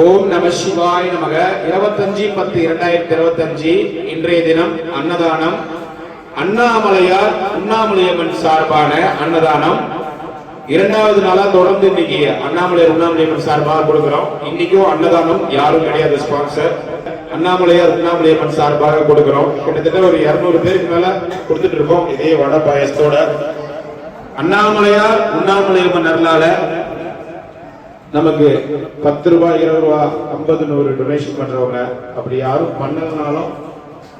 ஓம் நம சிவாய் நமக. இருபத்தஞ்சு பத்து இரண்டாயிரத்தி இருபத்தஞ்சு. இன்றைய தினம் அன்னதானம். அண்ணாமலையார் உண்ணாமலையம்மன் சார்பான அன்னதானம். இரண்டாவது நாளா தொடர்ந்து இன்னைக்கு அண்ணாமலையார் உண்ணாமலையம்மன் சார்பாக கொடுக்கிறோம். இன்னைக்கும் அன்னதானம் யாரும் கிடையாது ஸ்பான்சர் அண்ணாமலையார் உண்ணாமலையம்மன் சார்பாக கொடுக்கிறோம். கிட்டத்தட்ட ஒரு இருநூறு பேருக்கு மேல கொடுத்துட்டு இருக்கோம். இதே வட பாயசத்தோட. அண்ணாமலையார் உண்ணாமலையம்மன் அருளால நமக்கு பத்து ரூபாய் இருபது ரூபா ஐம்பது நூறு டொனேஷன் பண்றவங்க அப்படி யாரும் பண்ணலனாலும்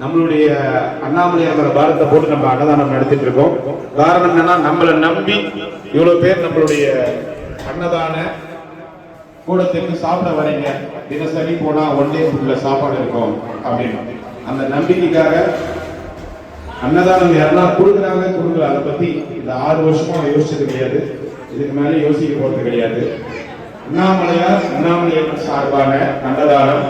நம்மளுடைய அண்ணாமலையார் பாரத்தை போட்டு நம்ம அன்னதானம் நடத்திட்டு இருக்கோம். காரணம் என்னன்னா நம்மளை நம்பி இவ்வளவு பேர் நம்மளுடைய அன்னதான கூடத்திற்கு சாப்பிட வரீங்க. தினசரி போனா ஒன் டே ஃபுட்ல சாப்பாடு இருக்கும் அப்படின்னு. அந்த நம்பிக்கைக்காக அன்னதானம் யாருன்னா கொடுக்குறாங்க கொடுக்கல. அதை பத்தி இந்த ஆறு வருஷமா யோசிச்சது கிடையாது. இதுக்கு மேலே யோசிக்க போறது கிடையாது. அண்ணாமலையார் அண்ணாமலையார் சார்பான அன்னதானம்.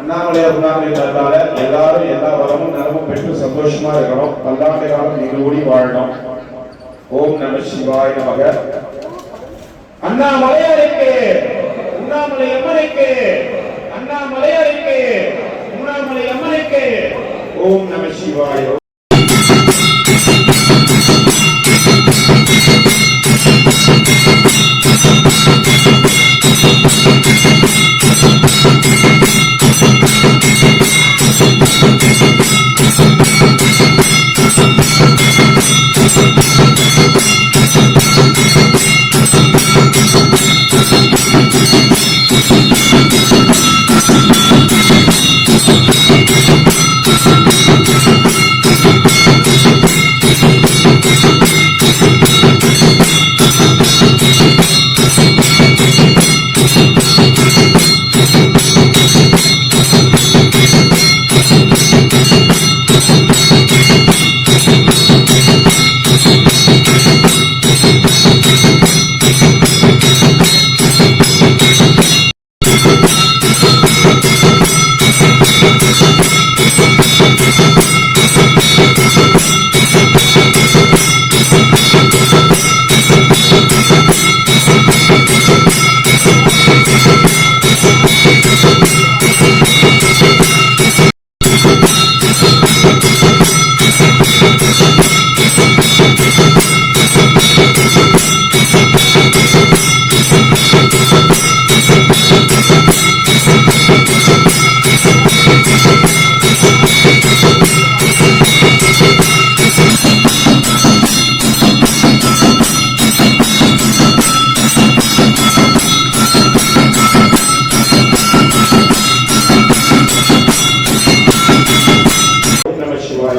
அண்ணாமலையார் உண்ணாமலையாரால எல்லாரும் எல்லா வரமும் நலமும் பெற்று சந்தோஷமா இருக்கிறோம் பல்லாண்டு காலம் எங்களோடி வாழணும். ஓம் நம சிவாய நமக. அண்ணாமலையாருக்கு உண்ணாமலை அம்மனுக்கு அண்ணாமலையாருக்கு உண்ணாமலை அம்மனுக்கு ஓம் நம சிவாய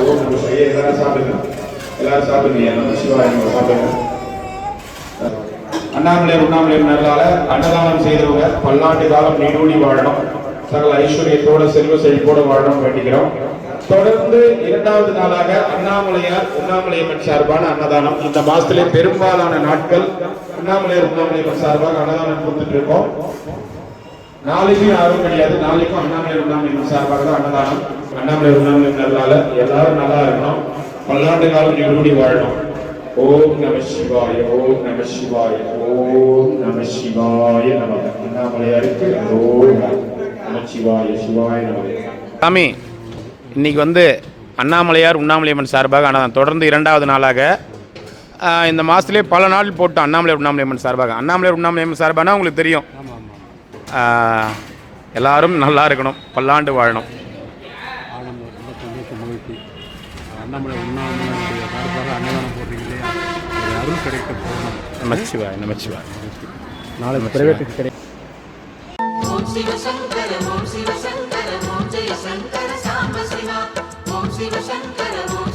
நம சிவாய எல்லாரும் சாப்பிடுங்க எல்லாரும் சாப்பிடுங்க சாப்பிடுங்க அண்ணாமலை உண்ணாமலை நல்லால அன்னதானம் செய்தவங்க பல்லாண்டு காலம் நீடூடி வாழணும். சகல ஐஸ்வர்யத்தோட செல்வ செழிப்போட வாழணும் வேண்டிக்கிறோம். தொடர்ந்து இரண்டாவது நாளாக அண்ணாமலையார் உண்ணாமலையம்மன் சார்பான அன்னதானம். இந்த மாசத்திலே பெரும்பாலான நாட்கள் அண்ணாமலையார் உண்ணாமலையம்மன் சார்பாக அன்னதானம் கொடுத்துட்டு இருக்கோம். நாளைக்கும் யாரும் கிடையாது. நாளைக்கும் அண்ணாமலை உண்ணாமலை சார்பாக தான் அன்னதானம். அண்ணாமலை உண்ணாமலை நல்லால எல்லாரும் நல்லா இருக்கணும். பல்லாண்டு காலம் இருபடி வாழணும். ஓம் நம சிவாய ஓம் நம சிவாய ஓம் நம சிவாய நம அண்ணாமலையாருக்கு ஓம் நம சிவாய சிவாய நம சாமி இன்னைக்கு வந்து அண்ணாமலையார் உண்ணாமலையம்மன் சார்பாக ஆனால் தொடர்ந்து இரண்டாவது நாளாக இந்த மாதத்துலேயே பல நாள் போட்டோம் அண்ணாமலையார் உண்ணாமலையம்மன் சார்பாக. அண்ணாமலையார் உண்ணாமலையம்மன் சார்பானா உங்களுக்கு தெரியும். எல்லாரும் நல்லா இருக்கணும். பல்லாண்டு வாழணும். ரொம்ப சந்தோஷம் மகிழ்ச்சி. அண்ணாமலை உண்ணாமலையுடைய சார்பாக அன்னதானம் போடுறீங்க இல்லையா அது அருள் கிடைக்க போகணும் நமச்சிவாய் நமச்சிவாய். நாளைக்கு பிரைவேட்டுக்கு கிடைக்கும் ஓம் சிவ சங்கர ஓம் சிவ சங்கர ஓம் ஜெய சங்கர சாம்ப சிவா. ஓம் சிவ சங்கர ஓம்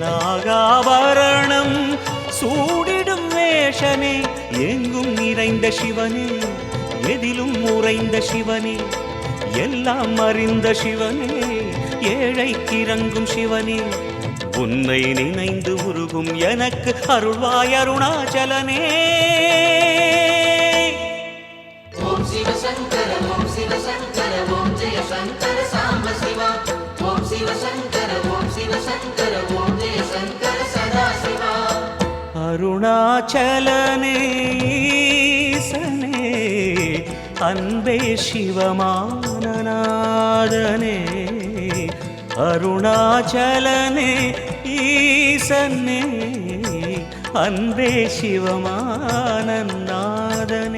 நாகாபரணம் சூடிடும் வேஷனே எங்கும் நிறைந்த சிவனே எதிலும் உறைந்த சிவனே எல்லாம் அறிந்த சிவனே ஏழைக்கு இறங்கும் சிவனே உன்னை நினைந்து உருகும் எனக்கு அருள்வாய் அருணாச்சலனே ஓம் சிவசங்கர ஓம் சிவசங்கர அருணாச்சலனேசனே அன்பே சிவமானநாதனே. அருணாச்சலனே ஈசனே அன்பே சிவமானநாதனே.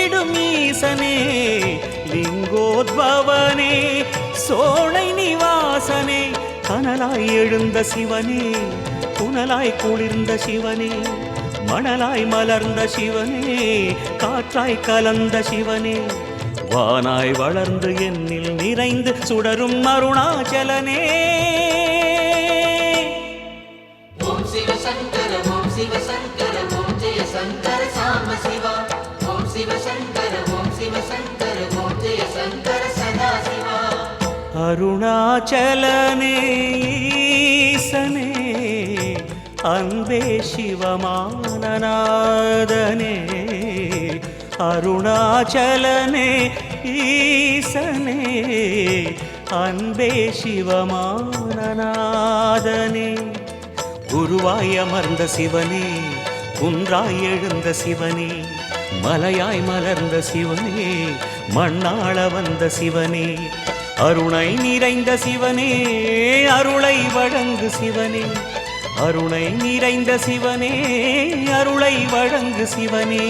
லிங்கோத்பவனே சோழை நிவாசனே கனலாய் எழுந்த சிவனே புனலாய் குளிர்ந்த சிவனே மணலாய் மலர்ந்த சிவனே காற்றாய் கலந்த சிவனே வானாய் வளர்ந்து என்னில் நிறைந்து சுடரும் அருணாச்சலனே. ஓம் சிவ சங்கர ஓம் சிவ சங்கர ஓம் ஜெய சங்கர சாம சிவா. ஓம் சிவ சங்கர ஓம் சிவ சங்கர ஓம் அருணாச்சலனே ஈசனே அன்பே சிவமானநாதனே. அருணாச்சலனே ஈசனே அன்பே சிவமானநாதனே. குருவாய் அமர்ந்த சிவனே குன்றாய் எழுந்த சிவனே. மலையாய் மலர்ந்த சிவனே மண்ணாள வந்த சிவனே அருணை நிறைந்த சிவனே அருளை வழங்கு சிவனே அருணை நிறைந்த சிவனே அருளை வழங்கு சிவனே.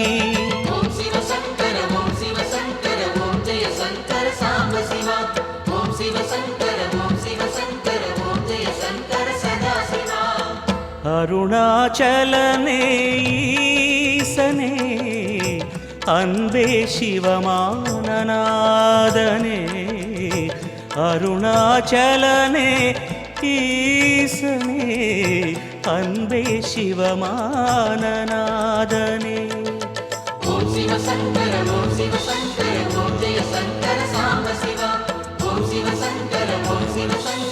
அருணாச்சலனே அன்பே சிவமானநாதனே அருணாச்சலனே ஈசனே அன்பே சிவமானநாதனே. ஓம் சிவ சங்கர ஓம் சிவ சங்கர ஓம் ஜெய சங்கர சாம சிவா. ஓம் சிவ சங்கர ஓம் சிவ சங்கர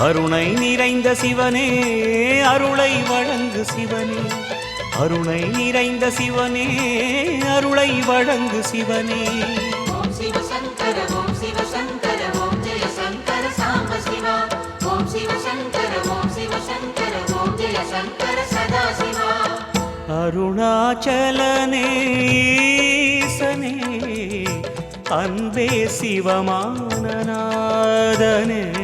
அருணை நிறைந்த சிவனே அருளை வழங்கு சிவனே. அருணை நிறைந்த சிவனே அருளை வழங்கு சிவனே. அருணாச்சலனே ஈசனே அன்பே சிவமானநாதனே.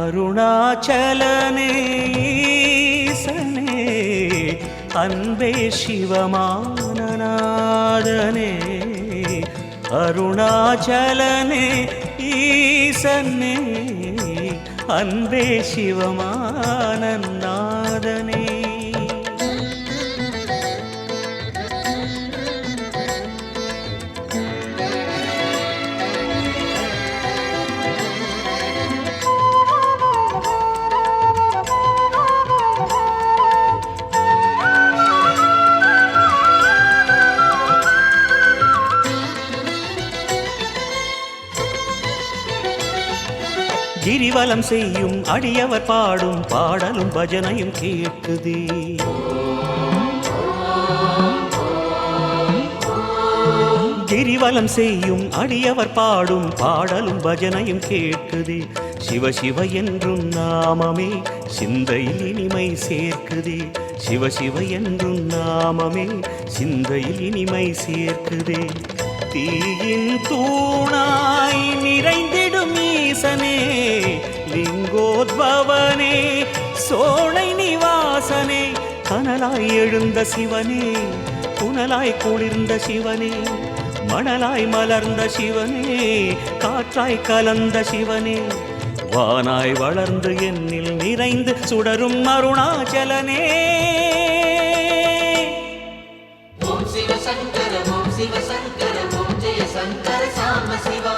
அருணாச்சலனே ஈசனே அன்பே சிவமானநாதனே. அருணாச்சலனே ஈசனே அன்பே சிவமானநாதனே. கிரிவலம் செய்யும் அடியவர் பாடும் பாடலும் பஜனையும் கேட்டுதே. கிரிவலம் செய்யும் அடியவர் பாடும் பாடலும் பஜனையும் கேட்குதே சிவ சிவ என்றும் நாமமே சிந்தையில் இனிமை சேர்க்குதே. சிவ சிவ என்றும் நாமமே சிந்தையில் இனிமை சேர்க்குதே. தீயின் தூணாய் நிறைந்திடும் ஈசனே லிங்கோத்பவனே சோழை நிவாசனே கனலாய் எழுந்த சிவனே புனலாய் குளிர்ந்த சிவனே மணலாய் மலர்ந்த சிவனே காற்றாய் கலந்த சிவனே வானாய் வளர்ந்து என்னில் நிறைந்து சுடரும் அருணாச்சலனே. ஓம் சிவசங்கர ஓம் சிவசங்கர. சங்கர சாம சிவா.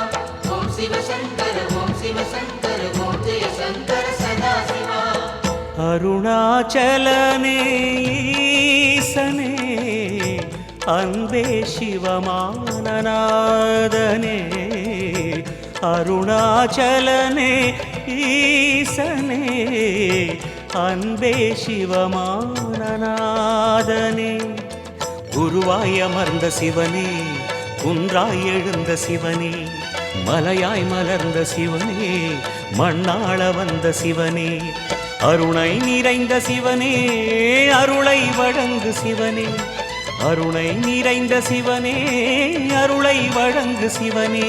ஓம் சிவ சங்கர ஓம் சிவ சங்கர ஓம் ஜெய சங்கர சதா சிவா. அருணாச்சலனே ஈசனே அன்பே சிவமானநாதனே. அருணாச்சலனே ஈசனே அன்பே சிவமானநாதனே. குருவாய் அமர்ந்த சிவனே குன்றாய் எழுந்த சிவனே மலையாய் மலர்ந்த சிவனே மண்ணாள வந்த சிவனே அருணை நிறைந்த சிவனே அருளை வழங்கு சிவனே அருணை நிறைந்த சிவனே அருளை வழங்கு சிவனே.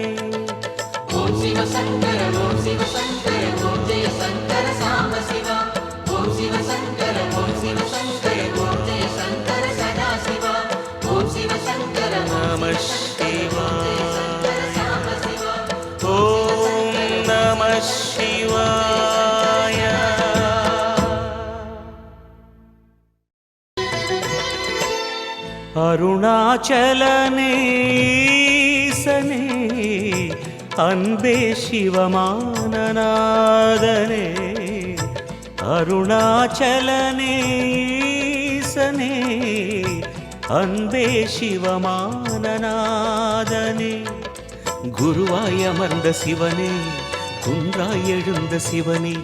அருணாச்சலனேசனே அன்பே சிவமானநாதனே அருணாச்சலனேசனே அன்பே சிவமானநாதனே குருவாய் அமர்ந்த சிவனே குன்றாய் எழுந்த சிவனே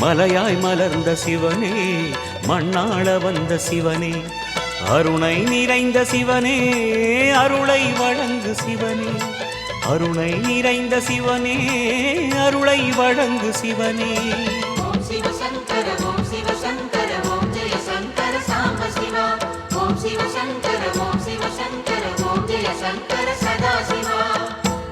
மலையாய் மலர்ந்த சிவனே மண்ணாள வந்த சிவனே அருணை நிறைந்த சிவனே அருளை வழங்கு சிவனே அருணை நிறைந்த சிவனே அருளை வழங்கு சிவனே. சிவசங்கர ஓம் சிவசங்கர ஓம் ஜெய சங்கர சாம்ப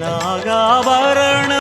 நாகாபரண